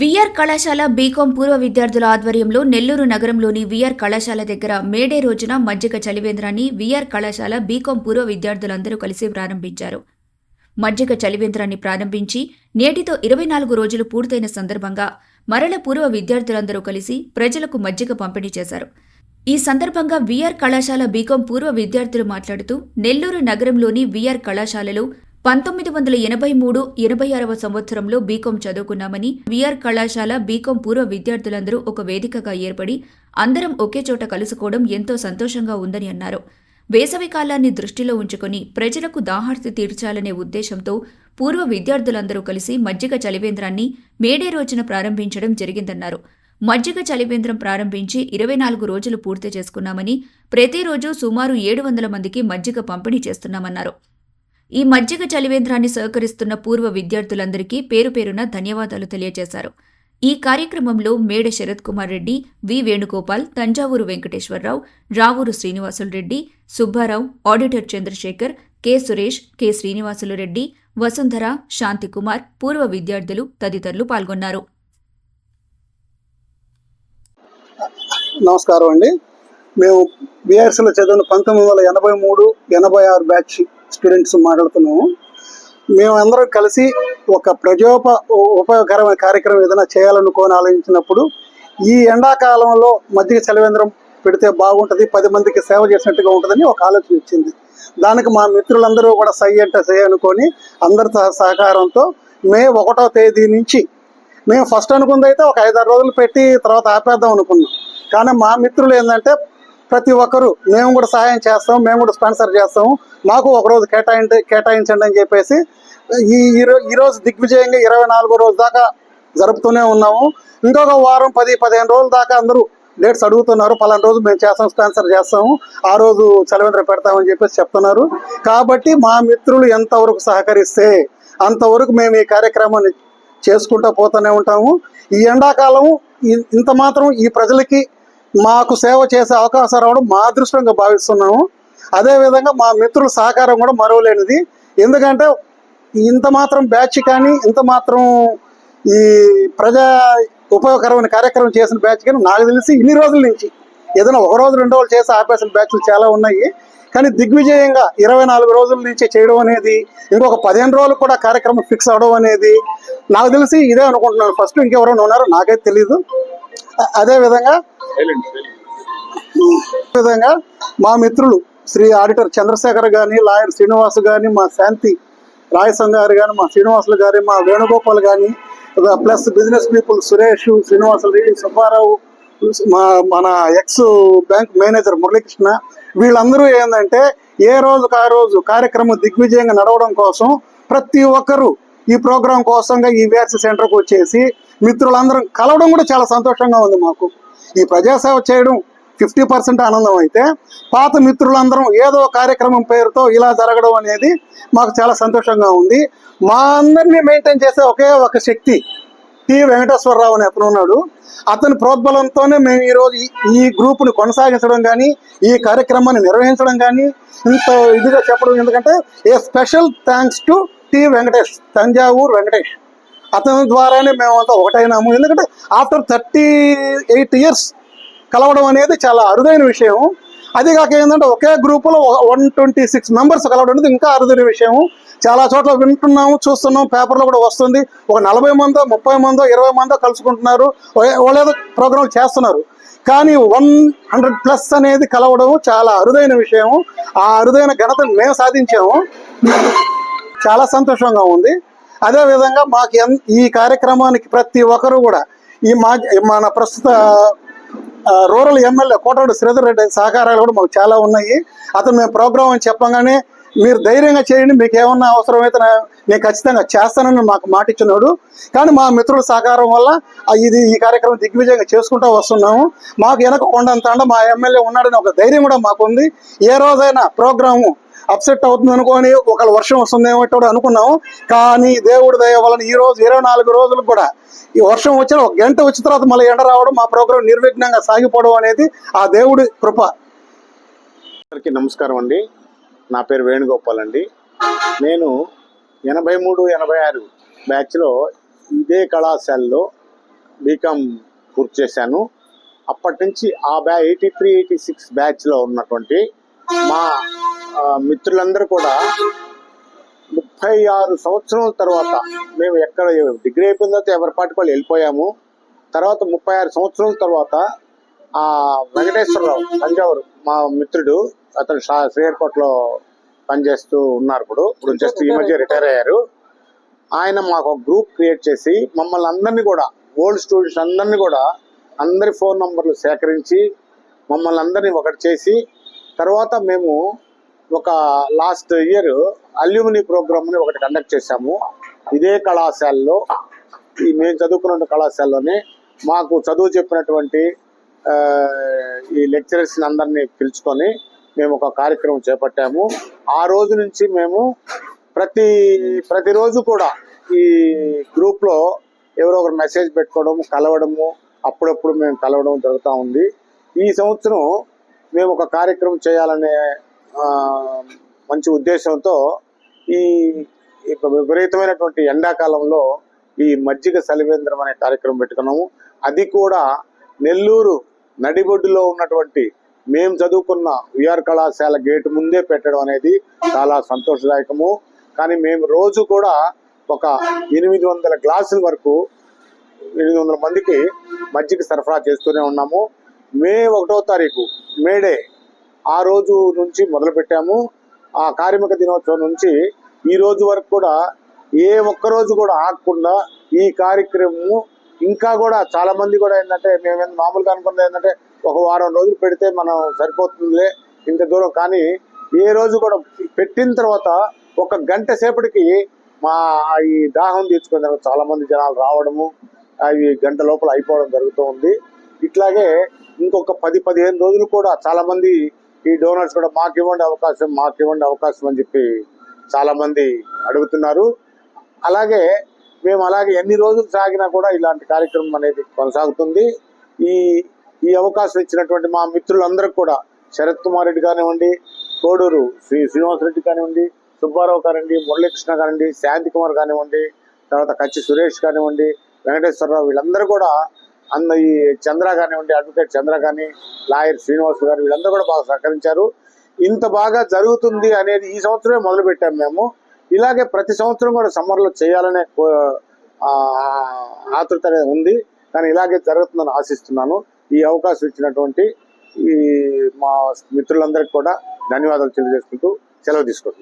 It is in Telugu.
విఆర్ కళాశాల బీకాం పూర్వ విద్యార్థుల ఆధ్వర్యంలో నెల్లూరు నగరంలోని విఆర్ కళాశాల దగ్గర మేడే రోజున మజ్జిగ చలివేంద్రాన్ని విఆర్ కళాశాల బీకాం పూర్వ విద్యార్థులందరూ కలిసి ప్రారంభించారు. మజ్జిగ చలివేంద్రాన్ని ప్రారంభించి నేటితో ఇరవై నాలుగు రోజులు పూర్తయిన సందర్భంగా మరల పూర్వ విద్యార్థులందరూ కలిసి ప్రజలకు మజ్జిగ పంపిణీ చేశారు. ఈ సందర్భంగా విఆర్ కళాశాల బీకాం పూర్వ విద్యార్థులు మాట్లాడుతూ నెల్లూరు నగరంలోని విఆర్ కళాశాలలో పంతొమ్మిది వందల ఎనభై మూడు ఎనభై ఆరవ సంవత్సరంలో బీకాం చదువుకున్నామని విఆర్ కళాశాల బీకాం పూర్వ విద్యార్థులందరూ ఒక వేదికగా ఏర్పడి అందరం ఒకే చోట కలుసుకోవడం ఎంతో సంతోషంగా ఉందని అన్నారు. వేసవి కాలాన్ని దృష్టిలో ఉంచుకొని ప్రజలకు దాహార్తి తీర్చాలనే ఉద్దేశంతో పూర్వ విద్యార్థులందరూ కలిసి మజ్జిగ చలివేంద్రాన్ని మేడే రోజున ప్రారంభించడం జరిగిందన్నారు. మజ్జిగ చలివేంద్రం ప్రారంభించి ఇరవై నాలుగు రోజులు పూర్తి చేసుకున్నామని ప్రతిరోజు సుమారు ఏడు వందల మందికి మజ్జిగ పంపిణీ చేస్తున్నామన్నారు. ఈ మజ్జిగ చలివేంద్రాన్ని సహకరిస్తున్న పూర్వ విద్యార్థులందరికీ పేరు పేరున ధన్యవాదాలు తెలియజేశారు. ఈ కార్యక్రమంలో Meda Sarath Kumar Reddy V Venugopal Thanjavuru Venkateswararao Ravuru Srinivasulu Reddy Subbarao auditor Chandrasekhar K Suresh K Srinivasulu Reddy Vasundhara Shanthikumar పూర్వ విద్యార్థులు తదితరులు పాల్గొన్నారు. నమస్కారం అండి. మేము బీఆర్సీలో చదివిన పంతొమ్మిది వందల ఎనభై మూడు ఎనభై ఆరు బ్యాచ్ స్టూడెంట్స్ మాట్లాడుతున్నాము. మేము అందరం కలిసి ఒక ప్రజోప ఉపయోగకరమైన కార్యక్రమం ఏదైనా చేయాలనుకొని ఆలోచించినప్పుడు ఈ ఎండాకాలంలో మధ్య చలివేంద్రం పెడితే బాగుంటుంది పది మందికి సేవ చేసినట్టుగా ఉంటుందని ఒక ఆలోచన వచ్చింది. దానికి మా మిత్రులందరూ కూడా సై అంటే సై అనుకొని అందరి సహకారంతో మే ఒకటో తేదీ నుంచి మేము ఫస్ట్ అనుకుంది అయితే ఒక ఐదారు రోజులు పెట్టి తర్వాత ఆపేద్దాం అనుకున్నాం. కానీ మా మిత్రులు ఏంటంటే ప్రతి ఒక్కరు మేము కూడా సహాయం చేస్తాం మేము కూడా స్పాన్సర్ చేస్తాము మాకు ఒకరోజు కేటాయించండి కేటాయించండి అని చెప్పేసి ఈ ఈరోజు దిగ్విజయంగా ఇరవై నాలుగో రోజు దాకా జరుపుతూనే ఉన్నాము. ఇంకొక వారం పది పదిహేను రోజుల దాకా అందరూ డేట్స్ అడుగుతున్నారు. పలానా రోజు మేము చేస్తాం స్పాన్సర్ చేస్తాము. ఆ రోజు చలవేంద్ర పెడతామని చెప్పేసి చెప్తున్నారు. కాబట్టి మా మిత్రులు ఎంతవరకు సహకరిస్తే అంతవరకు మేము ఈ కార్యక్రమాన్ని చేసుకుంటూ పోతూనే ఉంటాము. ఈ ఎండాకాలం ఇ- ఇంత మాత్రం ఈ ప్రజలకి మాకు సేవ చేసే అవకాశం రావడం మా అదృష్టంగా భావిస్తున్నాము. అదేవిధంగా మా మిత్రుల సహకారం కూడా మరవలేనిది ఎందుకంటే ఇంత మాత్రం బ్యాచ్ కానీ ఇంత మాత్రం ఈ ప్రజా ఉపయోగకరమైన కార్యక్రమం చేసిన బ్యాచ్ కానీ నాకు తెలిసి ఇన్ని రోజుల నుంచి ఏదైనా ఒక రోజు రెండు రోజులు చేసి ఆపేసిన బ్యాచ్లు చాలా ఉన్నాయి. కానీ దిగ్విజయంగా ఇరవై నాలుగు రోజుల నుంచి చేయడం అనేది ఇంకొక పదిహేను రోజులు కూడా కార్యక్రమం ఫిక్స్ అవడం అనేది నాకు తెలిసి ఇదే అనుకుంటున్నాను. ఫస్ట్ ఇంకెవరైనా ఉన్నారో నాకైతే తెలియదు అదేవిధంగా విధంగా విధంగా మా మిత్రులు శ్రీ ఆడిటర్ చంద్రశేఖర్ గాని లాయర్ శ్రీనివాస్ గాని మా శాంతి రాయసం గారు కానీ మా శ్రీనివాసులు గారి మా వేణుగోపాల్ కానీ plus business people Suresh Srinivasulu Reddy Subbarao మా మన ఎక్స్ బ్యాంక్ మేనేజర్ మురళీకృష్ణ వీళ్ళందరూ ఏంటంటే ఏ రోజుకు ఆ రోజు కార్యక్రమం దిగ్విజయంగా నడవడం కోసం ప్రతి ఒక్కరూ ఈ ప్రోగ్రాం కోసంగా ఈ వేర్స్ సెంటర్కి వచ్చేసి మిత్రులందరం కలవడం కూడా చాలా సంతోషంగా ఉంది మాకు. ఈ ప్రజాసేవ చేయడం ఫిఫ్టీ పర్సెంట్ ఆనందం అయితే పాత మిత్రులందరం ఏదో కార్యక్రమం పేరుతో ఇలా జరగడం అనేది మాకు చాలా సంతోషంగా ఉంది. మా అందరినీ మెయింటైన్ చేసే ఒకే ఒక శక్తి టి వెంకటేశ్వరరావు అని అతను ఉన్నాడు. అతని ప్రోద్బలంతోనే మేము ఈరోజు ఈ- ఈ కొనసాగించడం కానీ ఈ కార్యక్రమాన్ని నిర్వహించడం కానీ ఇంత ఇదిగా చెప్పడం. ఎందుకంటే a special thanks to T Venkatesh Thanjavuru Venkatesh. అతని ద్వారానే మేమంతా ఒకటైనాము. ఎందుకంటే ఆఫ్టర్ థర్టీ ఎయిట్ ఇయర్స్ కలవడం అనేది చాలా అరుదైన విషయం. అది కాక ఏంటంటే ఒకే గ్రూపులో వన్ ట్వంటీ సిక్స్ మెంబర్స్ కలవడం అనేది ఇంకా అరుదైన విషయం. చాలా చోట్ల వింటున్నాము చూస్తున్నాం పేపర్లో కూడా వస్తుంది. ఒక నలభై మందో ముప్పై మందో ఇరవై మందో కలుసుకుంటున్నారు. వాళ్ళేదో ప్రోగ్రాం చేస్తున్నారు. కానీ వన్ హండ్రెడ్ ప్లస్ అనేది కలవడం చాలా అరుదైన విషయం. ఆ అరుదైన ఘనతను మేము సాధించాము. చాలా సంతోషంగా ఉంది. అదేవిధంగా మాకు ఎన్- ఈ కార్యక్రమానికి ప్రతి ఒక్కరు కూడా ఈ మా మన ప్రస్తుత రూరల్ ఎమ్మెల్యే కోటరెడ్డి శ్రీధర్ రెడ్డి సహకారాలు కూడా మాకు చాలా ఉన్నాయి. అతను మేము ప్రోగ్రామ్ అని చెప్పగానే మీరు ధైర్యంగా చేయండి మీకు ఏమన్నా అవసరమైతే నేను ఖచ్చితంగా చేస్తానని మాకు మాట ఇచ్చినాడు. కానీ మా మిత్రుల సహకారం వల్ల ఇది ఈ కార్యక్రమం దిగ్విజయంగా చేసుకుంటూ వస్తున్నాము. మాకు వెనక కొండంత మా ఎమ్మెల్యే ఉన్నాడని ఒక ధైర్యం కూడా మాకుంది. ఏ రోజైనా ప్రోగ్రాము అప్సెట్ అవుతుంది అనుకోని ఒక వర్షం వస్తుందేమో కూడా అనుకున్నాం కానీ దేవుడి దయ వలన ఈ రోజు ఇరవై నాలుగు రోజులు కూడా ఈ వర్షం వచ్చిన ఒక గంట వచ్చిన తర్వాత మళ్ళీ ఎండ రావడం మా ప్రోగ్రాం నిర్విఘ్నంగా సాగిపోవడం అనేది ఆ దేవుడి కృప. అందరికీ నమస్కారం అండి. నా పేరు వేణుగోపాల్ అండి. నేను ఎనభై మూడు ఎనభై ఆరు బ్యాచ్లో ఇదే కళాశాలలో బీకామ్ పూర్తి చేశాను. అప్పటి నుంచి ఆ బ్యా ఎయిటీ త్రీ ఎయిటీ సిక్స్ బ్యాచ్లో ఉన్నటువంటి మా మిత్రులందరూ కూడా ముప్పై ఆరు సంవత్సరాల తర్వాత మేము ఎక్కడ డిగ్రీ అయిపోయిన తర్వాత ఎవరి పాటికి వాళ్ళు వెళ్ళిపోయాము. తర్వాత ముప్పై ఆరు సంవత్సరాల తర్వాత ఆ వెంకటేశ్వరరావు తంజావూరు మా మిత్రుడు అతను శ్రీహరికోటలో పనిచేస్తూ ఉన్నారు ఇప్పుడు. ఇప్పుడు జస్ట్ ఈ మధ్య రిటైర్ అయ్యారు. ఆయన మాకు ఒక గ్రూప్ క్రియేట్ చేసి మమ్మల్ని అందరినీ కూడా ఓల్డ్ స్టూడెంట్స్ అందరినీ కూడా అందరి ఫోన్ నంబర్లు సేకరించి మమ్మల్ని అందరినీ ఒకటి చేసి తర్వాత మేము ఒక లాస్ట్ ఇయర్ అల్యూమిని ప్రోగ్రామ్ని ఒకటి కండక్ట్ చేశాము. ఇదే కళాశాలలో ఈ మేము చదువుకున్న కళాశాలలోనే మాకు చదువు చెప్పినటువంటి ఈ లెక్చరర్స్ని అందరినీ పిలుచుకొని మేము ఒక కార్యక్రమం చేపట్టాము. ఆ రోజు నుంచి మేము ప్రతి ప్రతిరోజు కూడా ఈ గ్రూప్లో ఎవరో ఒకరు మెసేజ్ పెట్టుకోవడము కలవడము అప్పుడప్పుడు మేము కలవడం జరుగుతూ ఉంది. ఈ సంవత్సరం మేము ఒక కార్యక్రమం చేయాలనే మంచి ఉద్దేశంతో ఈ విపరీతమైనటువంటి ఎండాకాలంలో ఈ మజ్జిగ సలివేంద్రం అనే కార్యక్రమం పెట్టుకున్నాము. అది కూడా నెల్లూరు నడిబొడ్డులో ఉన్నటువంటి మేము చదువుకున్న విఆర్ కళాశాల గేటు ముందే పెట్టడం అనేది చాలా సంతోషదాయకము. కానీ మేము రోజు కూడా ఒక ఎనిమిది వందల గ్లాసుల వరకు ఎనిమిది వందల మందికి మజ్జిగ సరఫరా చేస్తూనే ఉన్నాము. మే ఒకటో తారీఖు మేడే ఆ రోజు నుంచి మొదలుపెట్టాము. ఆ కార్మిక దినోత్సవం నుంచి ఈ రోజు వరకు కూడా ఏ ఒక్క రోజు కూడా ఆగకుండా ఈ కార్యక్రమము ఇంకా కూడా చాలా మంది కూడా ఏంటంటే మేము మామూలుగా అనుకున్నది ఏంటంటే ఒక వారం రోజులు పెడితే మనం సరిపోతుందిలే ఇంత దూరం. కానీ ఏ రోజు కూడా పెట్టిన తర్వాత ఒక గంట సేపటికి మా ఈ దాహం తీర్చుకునే చాలా మంది జనాలు రావడము అవి గంట లోపల అయిపోవడం జరుగుతూ ఉంది. ఇట్లాగే ఇంకొక పది పదిహేను రోజులు కూడా చాలా మంది ఈ డోనర్స్ కూడా మాకు ఇవ్వండి అవకాశం మాకు ఇవ్వండి అవకాశం అని చెప్పి చాలా మంది అడుగుతున్నారు. అలాగే మేము అలాగే ఎన్ని రోజులు సాగినా కూడా ఇలాంటి కార్యక్రమం అనేది కొనసాగుతుంది. ఈ ఈ అవకాశం ఇచ్చినటువంటి మా మిత్రులందరికీ కూడా శరత్ కుమార్ రెడ్డి కానివ్వండి కోడూరు శ్రీ శ్రీనివాస్ రెడ్డి కానివ్వండి సుబ్బారావు కానివ్వండి మురళీకృష్ణ కానివ్వండి శాంతి కుమార్ కానివ్వండి తర్వాత కచ్చి సురేష్ కానివ్వండి వెంకటేశ్వరరావు వీళ్ళందరూ కూడా అన్న ఈ చంద్ర కానివ్వండి అడ్వకేట్ చంద్ర కానీ లాయర్ శ్రీనివాస్ గారు వీళ్ళందరూ కూడా బాగా సహకరించారు. ఇంత బాగా జరుగుతుంది అనేది ఈ సంవత్సరమే మొదలు పెట్టాము మేము. ఇలాగే ప్రతి సంవత్సరం కూడా సమ్మర్లో చేయాలనే ఆతృత అనేది ఉంది. కానీ ఇలాగే జరుగుతుందని ఆశిస్తున్నాను. ఈ అవకాశం ఇచ్చినటువంటి ఈ మా మిత్రులందరికీ కూడా ధన్యవాదాలు తెలియజేసుకుంటూ సెలవు తీసుకుంటున్నాను.